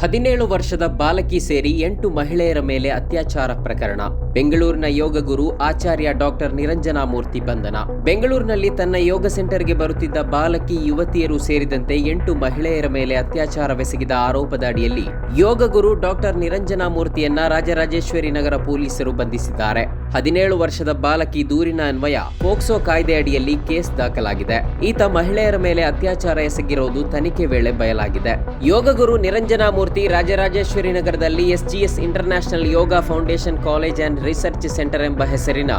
ಹದಿನೇಳು ವರ್ಷದ ಬಾಲಕಿ ಸೇರಿ ಎಂಟು ಮಹಿಳೆಯರ ಮೇಲೆ ಅತ್ಯಾಚಾರ ಪ್ರಕರಣ. ಬೆಂಗಳೂರಿನ ಯೋಗ ಗುರು ಆಚಾರ್ಯ ಡಾಕ್ಟರ್ ನಿರಂಜನಾ ಮೂರ್ತಿ ಬಂಧನ. ಬೆಂಗಳೂರಿನಲ್ಲಿ ತನ್ನ ಯೋಗ ಸೆಂಟರ್ಗೆ ಬರುತ್ತಿದ್ದ ಬಾಲಕಿ, ಯುವತಿಯರು ಸೇರಿದಂತೆ ಎಂಟು ಮಹಿಳೆಯರ ಮೇಲೆ ಅತ್ಯಾಚಾರವೆಸಗಿದ ಆರೋಪದ ಅಡಿಯಲ್ಲಿ ಯೋಗ ಗುರು ಡಾಕ್ಟರ್ ನಿರಂಜನಾ ಮೂರ್ತಿಯನ್ನ ರಾಜರಾಜೇಶ್ವರಿ ನಗರ ಪೊಲೀಸರು ಬಂಧಿಸಿದ್ದಾರೆ. ಹದಿನೇಳು ವರ್ಷದ ಬಾಲಕಿ ದೂರಿನ ಅನ್ವಯ ಪೋಕ್ಸೋ ಕಾಯ್ದೆ ಅಡಿಯಲ್ಲಿ ಕೇಸ್ ದಾಖಲಾಗಿದೆ. ಈತ ಮಹಿಳೆಯರ ಮೇಲೆ ಅತ್ಯಾಚಾರ ಎಸಗಿರುವುದು ತನಿಖೆ ವೇಳೆ ಬಯಲಾಗಿದೆ. ಯೋಗ ಗುರು ನಿರಂಜನಾ ಮೂರ್ತಿ ರಾಜರಾಜೇಶ್ವರಿ ನಗರದಲ್ಲಿ SGS international yoga foundation college and research centre ಎಂಬ ಹೆಸರಿನ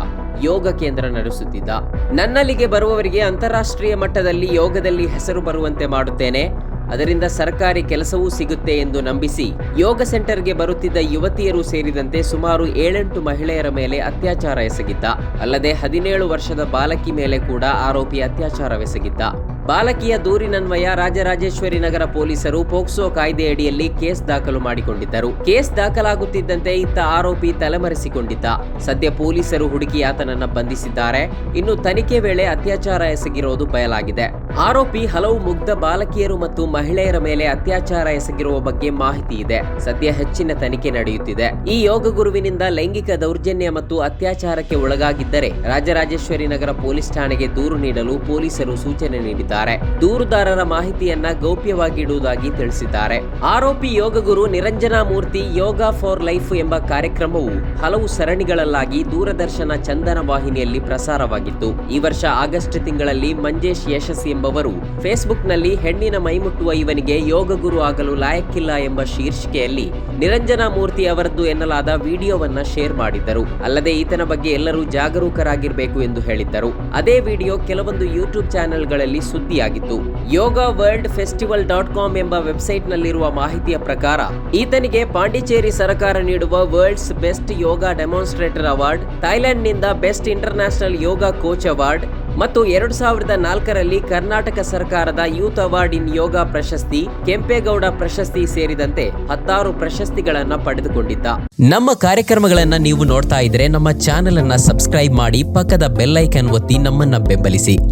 ಯೋಗ ಕೇಂದ್ರ ನಡೆಸುತ್ತಿದ್ದ. ನನ್ನಲ್ಲಿಗೆ ಬರುವವರಿಗೆ ಅಂತಾರಾಷ್ಟ್ರೀಯ ಮಟ್ಟದಲ್ಲಿ ಯೋಗದಲ್ಲಿ ಹೆಸರು ಬರುವಂತೆ ಮಾಡುತ್ತೇನೆ. ಅದರಿಂದ ಸರ್ಕಾರಿ ಕೆಲಸವೂ ಸಿಗುತ್ತೆ ಎಂದು ನಂಬಿಸಿ ಯೋಗ ಸೆಂಟರ್ಗೆ ಬರುತ್ತಿದ್ದ ಯುವತಿಯರು ಸೇರಿದಂತೆ ಸುಮಾರು ಏಳೆಂಟು ಮಹಿಳೆಯರ ಮೇಲೆ ಅತ್ಯಾಚಾರ ಎಸಗಿದ್ದ. ಅಲ್ಲದೆ ಹದಿನೇಳು ವರ್ಷದ ಬಾಲಕಿ ಮೇಲೆ ಕೂಡ ಆರೋಪಿ ಅತ್ಯಾಚಾರವೆಸಗಿದ್ದ. ಬಾಲಕಿಯ ದೂರಿನನ್ವಯ ರಾಜರಾಜೇಶ್ವರಿ ನಗರ ಪೊಲೀಸರು ಪೋಕ್ಸೋ ಕಾಯ್ದೆಯಡಿಯಲ್ಲಿ ಕೇಸ್ ದಾಖಲು ಮಾಡಿಕೊಂಡಿದ್ದರು. ಕೇಸ್ ದಾಖಲಾಗುತ್ತಿದ್ದಂತೆ ಇತ್ತ ಆರೋಪಿ ತಲೆಮರೆಸಿಕೊಂಡಿದ್ದ. ಸದ್ಯ ಪೊಲೀಸರು ಹುಡುಕಿ ಆತನನ್ನ ಬಂಧಿಸಿದ್ದಾರೆ. ಇನ್ನು ತನಿಖೆ ವೇಳೆ ಅತ್ಯಾಚಾರ ಎಸಗಿರೋದು ಬಯಲಾಗಿದೆ. ಆರೋಪಿ ಹಲವು ಮುಗ್ಧ ಬಾಲಕಿಯರು ಮತ್ತು ಮಹಿಳೆಯರ ಮೇಲೆ ಅತ್ಯಾಚಾರ ಎಸಗಿರುವ ಬಗ್ಗೆ ಮಾಹಿತಿ ಇದೆ. ಸದ್ಯ ಹೆಚ್ಚಿನ ತನಿಖೆ ನಡೆಯುತ್ತಿದೆ. ಈ ಯೋಗ ಗುರುವಿನಿಂದ ಲೈಂಗಿಕ ದೌರ್ಜನ್ಯ ಮತ್ತು ಅತ್ಯಾಚಾರಕ್ಕೆ ಒಳಗಾಗಿದ್ದರೆ ರಾಜರಾಜೇಶ್ವರಿ ನಗರ ಪೊಲೀಸ್ ಠಾಣೆಗೆ ದೂರು ನೀಡಲು ಪೊಲೀಸರು ಸೂಚನೆ ನೀಡಿದ್ದಾರೆ. ದೂರುದಾರರ ಮಾಹಿತಿಯನ್ನ ಗೌಪ್ಯವಾಗಿ ಇಡುವುದಾಗಿ ತಿಳಿಸಿದ್ದಾರೆ. ಆರೋಪಿ ಯೋಗ ಗುರು ನಿರಂಜನಾ ಮೂರ್ತಿ ಯೋಗ ಫಾರ್ ಲೈಫ್ ಎಂಬ ಕಾರ್ಯಕ್ರಮವು ಹಲವು ಸರಣಿಗಳಲ್ಲಾಗಿ ದೂರದರ್ಶನ ಚಂದನ ವಾಹಿನಿಯಲ್ಲಿ ಪ್ರಸಾರವಾಗಿತ್ತು. ಈ ವರ್ಷ ಆಗಸ್ಟ್ ತಿಂಗಳಲ್ಲಿ ಮಂಜೇಶ್ ಯಶಸ್ ಎಂಬವರು ಫೇಸ್ಬುಕ್ನಲ್ಲಿ ಹೆಣ್ಣಿನ ಮೈಮುಟ್ಟುವ ಇವನಿಗೆ ಯೋಗ ಗುರು ಆಗಲು ಲಾಯಕ್ಕಿಲ್ಲ ಎಂಬ ಶೀರ್ಷಿಕೆಯಲ್ಲಿ ನಿರಂಜನಾ ಮೂರ್ತಿ ಅವರದ್ದು ಎನ್ನಲಾದ ವಿಡಿಯೋವನ್ನ ಶೇರ್ ಮಾಡಿದ್ದರು. ಅಲ್ಲದೆ ಈತನ ಬಗ್ಗೆ ಎಲ್ಲರೂ ಜಾಗರೂಕರಾಗಿರಬೇಕು ಎಂದು ಹೇಳಿದ್ದರು. ಅದೇ ವಿಡಿಯೋ ಕೆಲವೊಂದು ಯೂಟ್ಯೂಬ್ ಚಾನೆಲ್ಗಳಲ್ಲಿ ಸುದ್ದಿಯಾಗಿತ್ತು yoga world festival dot com ಎಂಬ ವೆಬ್ಸೈಟ್ನಲ್ಲಿರುವ ಮಾಹಿತಿಯ ಪ್ರಕಾರ, ಈತನಿಗೆ ಪಾಂಡಿಚೇರಿ ಸರ್ಕಾರ ನೀಡುವ world's best yoga demonstrator award ಥೈಲ್ಯಾಂಡ್ನಿಂದ best international yoga coach award ಮತ್ತು ಎರಡು ಸಾವಿರದ ನಾಲ್ಕರಲ್ಲಿ ಕರ್ನಾಟಕ ಸರ್ಕಾರದ ಯೂತ್ ಅವಾರ್ಡ್ ಇನ್ ಯೋಗ ಪ್ರಶಸ್ತಿ, ಕೆಂಪೇಗೌಡ ಪ್ರಶಸ್ತಿ ಸೇರಿದಂತೆ ಹತ್ತಾರು ಪ್ರಶಸ್ತಿಗಳನ್ನು ಪಡೆದುಕೊಂಡಿದ್ದ. ನಮ್ಮ ಕಾರ್ಯಕ್ರಮಗಳನ್ನ ನೀವು ನೋಡ್ತಾ ಇದ್ರೆ ನಮ್ಮ ಚಾನೆಲ್ ಅನ್ನ ಸಬ್ಸ್ಕ್ರೈಬ್ ಮಾಡಿ ಪಕ್ಕದ ಬೆಲ್ಲೈಕನ್ ಒತ್ತಿ ನಮ್ಮನ್ನ ಬೆಂಬಲಿಸಿ.